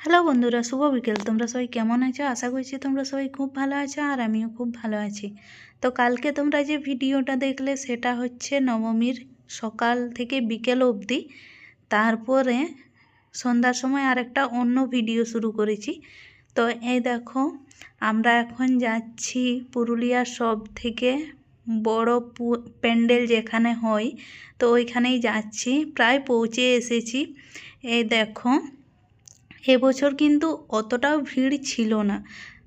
Hello বন্ধুরা, শুভ বিকেল। তোমরা সবাই কেমন আছো? আশা করছি তোমরা সবাই খুব ভালো আছো আর আমিও খুব ভালো আছি। তো কালকে তোমরা যে ভিডিওটা দেখলে, সেটা হচ্ছে নবমীর সকাল থেকে বিকেল অবধি। তারপরে সন্ধ্যার সময় আরেকটা অন্য ভিডিও শুরু করেছি। তো এই দেখো, আমরা এখন যাচ্ছি পুরুলিয়ার সব থেকে বড় প্যান্ডেল যেখানে হয়, তো ওইখানেই যাচ্ছি। প্রায় পৌঁছে এসেছি। এই দেখো এবছর কিন্তু অতটাও ভিড় ছিল না।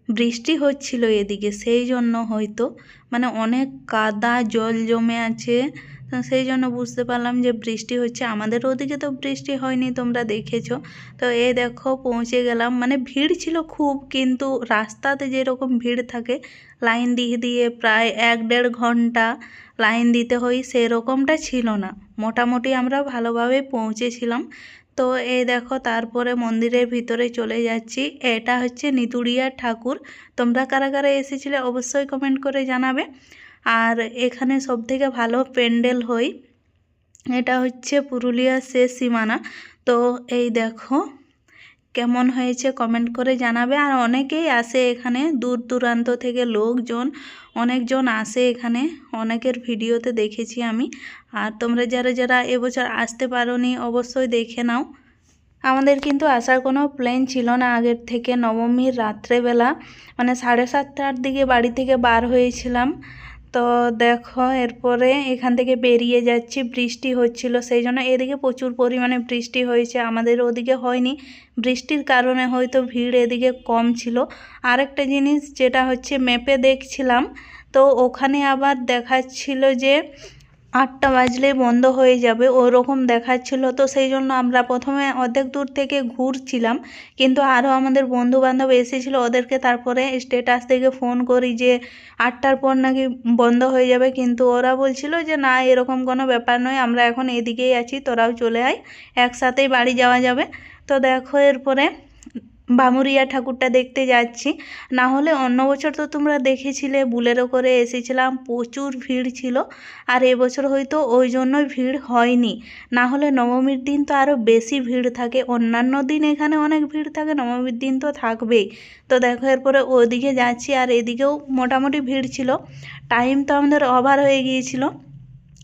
বৃষ্টি হচ্ছিল এদিকে, সেই জন্য হয়তো মানে অনেক কাদা, জল জমে আছে। সেই জন্য বুঝতে পারলাম যে বৃষ্টি হচ্ছে। আমাদের ওদিকে তো বৃষ্টি হয়নি, তোমরা দেখেছ। তো এ দেখো, পৌঁছে গেলাম। মানে ভিড় ছিল খুব, কিন্তু রাস্তাতে যেরকম ভিড় থাকে, লাইন দিয়ে দিয়ে প্রায় এক দেড় ঘণ্টা লাইন দিতে হয়, সেরকমটা ছিল না। মোটামুটি আমরা ভালোভাবে পৌঁছেছিলাম। তো এই দেখো, তারপরে মন্দিরের ভিতরে চলে যাচ্ছি। এটা হচ্ছে নিতুড়িয়া ঠাকুর। তোমরা কারা কারা এসেছিলে অবশ্যই কমেন্ট করে জানাবে। আর এখানে সবথেকে ভালো প্যান্ডেল হই, এটা হচ্ছে পুরুলিয়ার শেষ সীমানা। তো এই দেখো কেমন হয়েছে কমেন্ট করে জানাবে। আর অনেকেই আসে এখানে, দূর দূরান্ত থেকে লোকজন, অনেকজন আসে এখানে। অনেকের ভিডিওতে দেখেছি আমি। আর তোমরা যারা যারা এবছর আসতে পারো অবশ্যই দেখে নাও। আমাদের কিন্তু আসার কোনো প্ল্যান ছিল না আগের থেকে। নবমীর রাত্রেবেলা মানে সাড়ে সাতটার দিকে বাড়ি থেকে বার হয়েছিলাম। তো দেখো, এরপরে এখান থেকে বেরিয়ে যাচ্ছি। বৃষ্টি হচ্ছিল, সেই জন্য এদিকে প্রচুর পরিমাণে বৃষ্টি হয়েছে। আমাদের ওদিকে হয়নি। বৃষ্টির কারণে হয়তো ভিড় এদিকে কম ছিল। আরেকটা জিনিস যেটা হচ্ছে, ম্যাপে দেখছিলাম, তো ওখানে আবার দেখাচ্ছিল যে আটটা বাজলে বন্ধ হয়ে যাবে, ওরকম দেখাচ্ছিল। তো সেই জন্য আমরা প্রথমে অর্ধেক দূর থেকে ঘুরছিলাম, কিন্তু আরও আমাদের বন্ধু বান্ধব এসেছিল, ওদেরকে তারপরে স্টেটাস থেকে ফোন করি যে আটটার পর নাকি বন্ধ হয়ে যাবে। কিন্তু ওরা বলছিল যে, না, এরকম কোনো ব্যাপার নয়, আমরা এখন এদিকেই আছি, তোরাও চলে আয়, একসাথেই বাড়ি যাওয়া যাবে। তো দেখো এরপরে বামুরিয়া ঠাকুরটা দেখতে যাচ্ছি। না হলে অন্য বছর তো তোমরা দেখেছিলে, বুলেরো করে এসেছিলাম, প্রচুর ভিড় ছিল। আর এবছর হয়তো ওই জন্যই ভিড় হয়নি। না হলে নবমীর দিন তো আরও বেশি ভিড় থাকে। অন্যান্য দিন এখানে অনেক ভিড় থাকে, নবমীর দিন তো থাকবেই। তো দেখো, এরপরে ওদিকে যাচ্ছি আর এদিকেও মোটামুটি ভিড় ছিল। টাইম তো আমাদের ওভার হয়ে গিয়েছিল।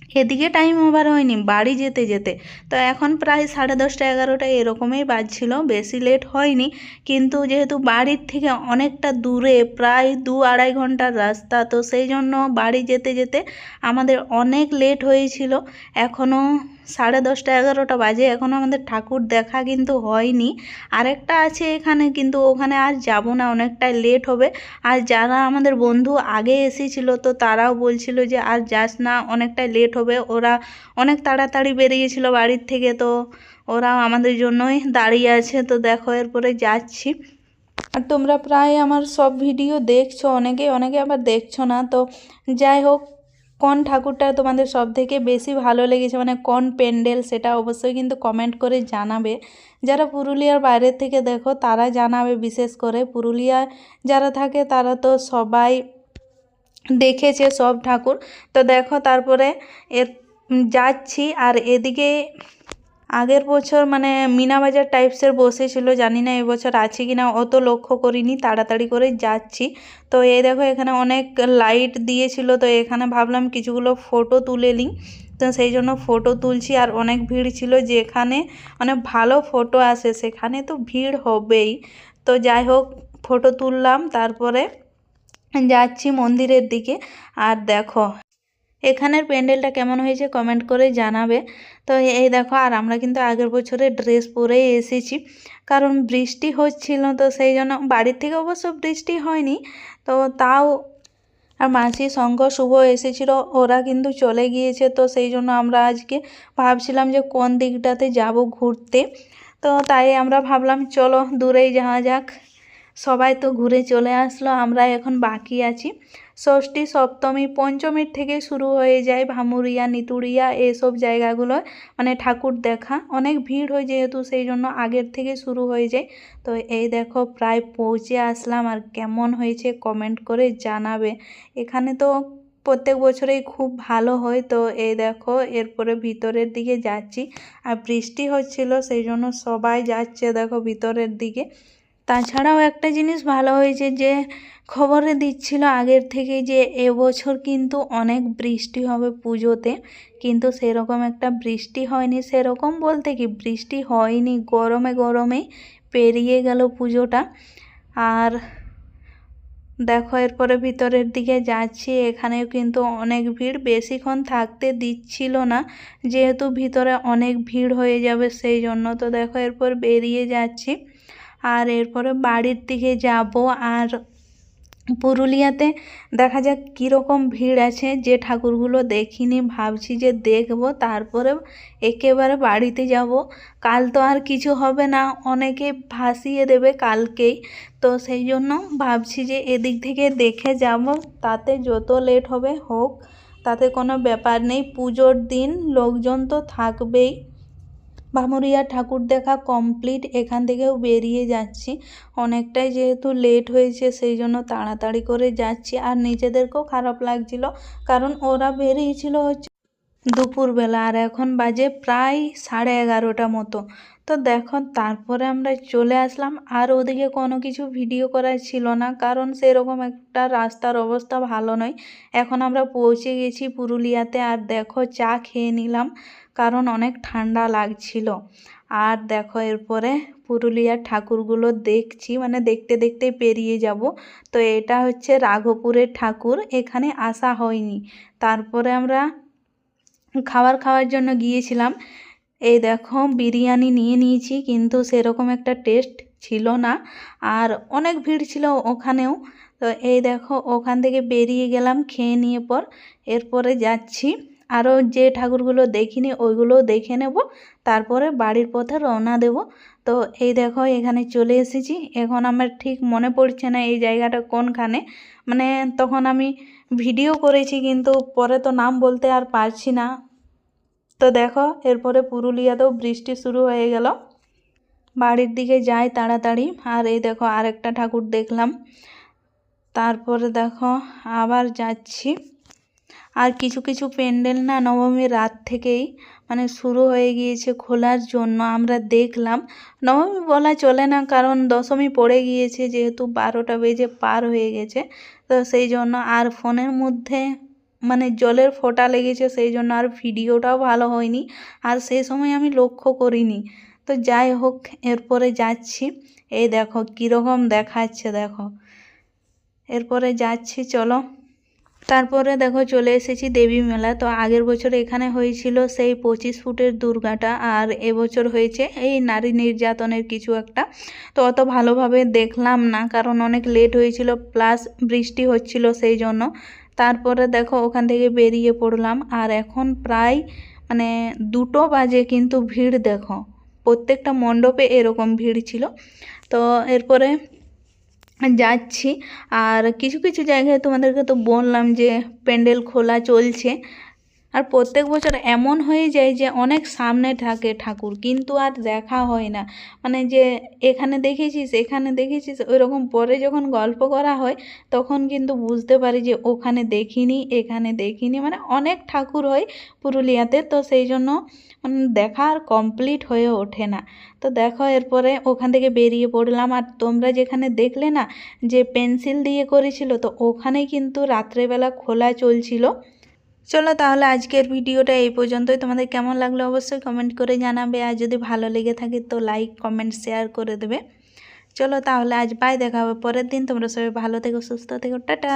এদিকে টাইম ওভার হয়নি, বাড়ি যেতে যেতে। তো এখন প্রায় সাড়ে দশটা এগারোটা এরকমই বাজছিল, বেশি লেট হয়নি। কিন্তু যেহেতু বাড়ির থেকে অনেকটা দূরে, প্রায় দু আড়াই ঘণ্টার রাস্তা, তো সেই জন্য বাড়ি যেতে যেতে আমাদের অনেক লেট হয়েছিল। এখনও সাড়ে দশটা এগারোটা বাজে। এখনও আমাদের ঠাকুর দেখা কিন্তু হয়নি। আরেকটা আছে এখানে, কিন্তু ওখানে আর যাব না, অনেকটাই লেট হবে। আর যারা আমাদের বন্ধু আগে এসেছিল, তো তারাও বলছিল যে আর যাস না, অনেকটাই লেট হবে। ওরা অনেক তাড়াতাড়ি বেরিয়েছিল বাড়ির থেকে, তো ওরা আমাদের জন্যই দাঁড়িয়ে আছে। তো দেখো, এরপরে যাচ্ছি। আর তোমরা প্রায় আমার সব ভিডিও দেখছ, অনেকে অনেকে আবার দেখছ না। তো যাই হোক কোন ঠাকুরটা তোমাদের সব থেকে বেশি ভালো লেগেছে? মানে কোন প্যান্ডেল সেটা অবশ্যই কিন্তু কমেন্ট করে জানাবে। যারা পুরুলিয়ার বাইরের থেকে দেখো, তারা জানাবে বিশেষ করে। পুরুলিয়া যারা থাকে, তারা তো সবাই দেখেছে সব ঠাকুর। তো দেখো, তারপরে এ যাচ্ছি আর এদিকে আগের বছর মানে মিনাবাজার টাইপসের বসেছিল জানি না এবছর আছে কি না অত লক্ষ্য করিনি, তাড়াতাড়ি করে যাচ্ছি। তো এই দেখো, এখানে অনেক লাইট দিয়েছিল, তো এখানে ভাবলাম কিছুগুলো ফটো তুলে নিই। তো সেই জন্য ফটো তুলছি, আর অনেক ভিড় ছিল যেখানে মানে ভালো ফটো আসে, সেখানে তো ভিড় হবেই। তো যাই হোক ফটো তুললাম, তারপরে যাচ্ছি মন্দিরের দিকে। আর দেখো এখানের প্যান্ডেলটা কেমন হয়েছে কমেন্ট করে জানাবে। তো এই দেখো, আর আমরা কিন্তু আগের বছরে ড্রেস পরেই এসেছি, কারণ বৃষ্টি হচ্ছিল, তো সেই জন্য বাড়ির থেকে অবশ্য বৃষ্টি হয়নি, তো তাও আর মাসি শঙ্খ শুভ এসেছিল, ওরা কিন্তু চলে গিয়েছে, তো সেই জন্য আমরা আজকে ভাবছিলাম যে কোন দিকটাতে যাব ঘুরতে, তো তাই আমরা ভাবলাম চলো দূরেই যাওয়া যাক। সবাই তো ঘুরে চলে আসলো, আমরা এখন বাকি আছি। ষষ্ঠী, সপ্তমী, পঞ্চমীর থেকে শুরু হয়ে যায় ভামুরিয়া নিতুড়িয়া এসব জায়গাগুলো মানে ঠাকুর দেখা, অনেক ভিড় হয় যেহেতু, সেই জন্য আগের থেকে শুরু হয়ে যায়। তো এই দেখো, প্রায় পৌঁছে আসলাম, আর কেমন হয়েছে কমেন্ট করে জানাবে। এখানে তো প্রত্যেক বছরেই খুব ভালো হয়, তো এই দেখো, এরপরে ভিতরের দিকে যাচ্ছি। আর বৃষ্টি হচ্ছিল, সেই জন্য সবাই যাচ্ছে দেখো ভিতরের দিকে। তাছাড়াও একটা জিনিস ভালো হয়েছে যে, খবরে দিচ্ছিল আগের থেকে যে এবছর কিন্তু অনেক বৃষ্টি হবে পুজোতে। কিন্তু সেরকম একটা বৃষ্টি হয়নি। সেরকম বলতে কি, বৃষ্টি হয়নি, গরমে গরমে পেরিয়ে গেল পুজোটা। আর দেখো, এরপরে ভিতরের দিকে যাচ্ছি। এখানেও কিন্তু অনেক ভিড়। বেশিক্ষণ থাকতে দিচ্ছিল না। যেহেতু ভিতরে অনেক ভিড় হয়ে যাবে, সেই জন্য তো দেখো, এরপর বেরিয়ে যাচ্ছি। আর এরপরে বাড়ির দিকে যাব আর পুরুলিয়াতে দেখা যাক কীরকম ভিড় আছে। যে ঠাকুরগুলো দেখিনি, ভাবছি যে দেখব, তারপরে একেবারে বাড়িতে যাব। কাল তো আর কিছু হবে না, অনেকে ভাসিয়ে দেবে কালকেই। তো সেই জন্য ভাবছি যে এদিক থেকে দেখে যাব, তাতে যত লেট হবে হোক, তাতে কোনো ব্যাপার নেই। পুজোর দিন লোকজন তো থাকবেই। ভামুরিয়া ঠাকুর দেখা কমপ্লিট এখান থেকেও বেরিয়ে যাচ্ছি। অনেকটাই যেহেতু লেট হয়েছে, সেই জন্য তাড়াতাড়ি করে যাচ্ছি। আর নিজেদেরকেও খারাপ লাগছিল, কারণ ওরা বেরিয়েছিল হচ্ছে দুপুরবেলা আর এখন বাজে প্রায় সাড়ে এগারোটা মতো। তো দেখো, তারপরে আমরা চলে আসলাম। আর ওদিকে কোনো কিছু ভিডিও করার ছিল না, কারণ সেরকম একটা রাস্তার অবস্থা ভালো নয়। এখন আমরা পৌঁছে গেছি পুরুলিয়াতে আর দেখো, চা খেয়ে নিলাম, কারণ অনেক ঠান্ডা লাগছিল। আর দেখো, এরপরে পুরুলিয়ার ঠাকুরগুলো দেখছি মানে দেখতে দেখতে পেরিয়ে যাব। তো এটা হচ্ছে রাঘপুরের ঠাকুর, এখানে আসা হয়নি। তারপরে আমরা খাবার খাওয়ার জন্য গিয়েছিলাম। এই দেখো, বিরিয়ানি নিয়ে নিয়েছি, কিন্তু সেরকম একটা টেস্ট ছিল না। আর অনেক ভিড় ছিল ওখানেও। তো এই দেখো, ওখান থেকে বেরিয়ে গেলাম, খেয়ে নিয়ে পর, এরপরে যাচ্ছি। আরও যে ঠাকুরগুলো দেখিনি ওইগুলোও দেখে নেব। তারপরে বাড়ির পথে রওনা দেব। তো এই দেখো, এখানে চলে এসেছি। এখন আমার ঠিক মনে পড়ছে না এই জায়গাটা কোনখানে। মানে তখন আমি ভিডিও করেছি, কিন্তু পরে তো নাম বলতে আর পারছি না। তো দেখো, এরপরে পুরুলিয়াতেও বৃষ্টি শুরু হয়ে গেল। বাড়ির দিকে যাই তাড়াতাড়ি। আর এই দেখো, আরেকটা ঠাকুর দেখলাম। তারপরে দেখো, আবার যাচ্ছি। আর কিছু কিছু প্যান্ডেল না নবমীর রাত থেকেই মানে শুরু হয়ে গিয়েছে খোলার জন্য, আমরা দেখলাম। নবমী বলা চলে না, কারণ দশমী পড়ে গিয়েছে, যেহেতু বারোটা বেজে পার হয়ে গেছে, তো সেই জন্য আর ফোনের মধ্যে মানে জলের ফোঁটা লেগেছে, সেই জন্য আর ভিডিওটাও ভালো হয়নি, আর সেই সময় আমি লক্ষ্য করিনি। তো যাই হোক, এরপরে যাচ্ছি। এই দেখো, কীরকম দেখাচ্ছে দেখো। এরপরে যাচ্ছি, চলো। তারপরে দেখো চলে এসেছি দেবী মেলা তো আগের বছর এখানে হয়েছিল সেই পঁচিশ ফুটের দুর্গাটা আর এবছর হয়েছে এই নারী নির্যাতনের কিছু একটা। তো অত ভালোভাবে দেখলাম না, কারণ অনেক লেট হয়েছিল প্লাস বৃষ্টি হচ্ছিল সেই জন্য। তারপরে দেখো ওখান থেকে বেরিয়ে পড়লাম আর এখন প্রায় মানে দুটো বাজে কিন্তু ভিড় দেখো। প্রত্যেকটা মণ্ডপে এরকম ভিড় ছিল। তো এরপরে যাচ্ছি। আর কিছু কিছু জায়গায় তোমাদেরকে তো বললাম যে প্যান্ডেল খোলা চলছে। আর প্রত্যেক বছর এমন হয়ে যায় যে অনেক সামনে থাকে ঠাকুর, কিন্তু আর দেখা হয় না। মানে যে এখানে দেখেছিস এখানে দেখেছিস ওই রকম পরে যখন গল্প করা হয়, তখন কিন্তু বুঝতে পারি যে ওখানে দেখিনি, এখানে দেখিনি। মানে অনেক ঠাকুর হয় পুরুলিয়াতে, তো সেই জন্য মানে দেখা আর কমপ্লিট হয়ে ওঠে না। তো দেখো, এরপরে ওখান থেকে বেরিয়ে পড়লাম। আর তোমরা যেখানে দেখলে না, যে পেন্সিল দিয়ে করেছিল, তো ওখানেই কিন্তু রাত্রেবেলা খোলা চলছিল। চলো তাহলে আজকের ভিডিওটা এই পর্যন্তই। তোমাদের কেমন লাগল অবশ্যই কমেন্ট করে জানাবে। আর যদি ভালো লেগে থাকে তো লাইক কমেন্ট শেয়ার করে দেবে। চলো তাহলে আজ বাই দেখা হবে পরের দিন। তোমরা সবাই ভালো থেকো, সুস্থ থেকো। টাটা।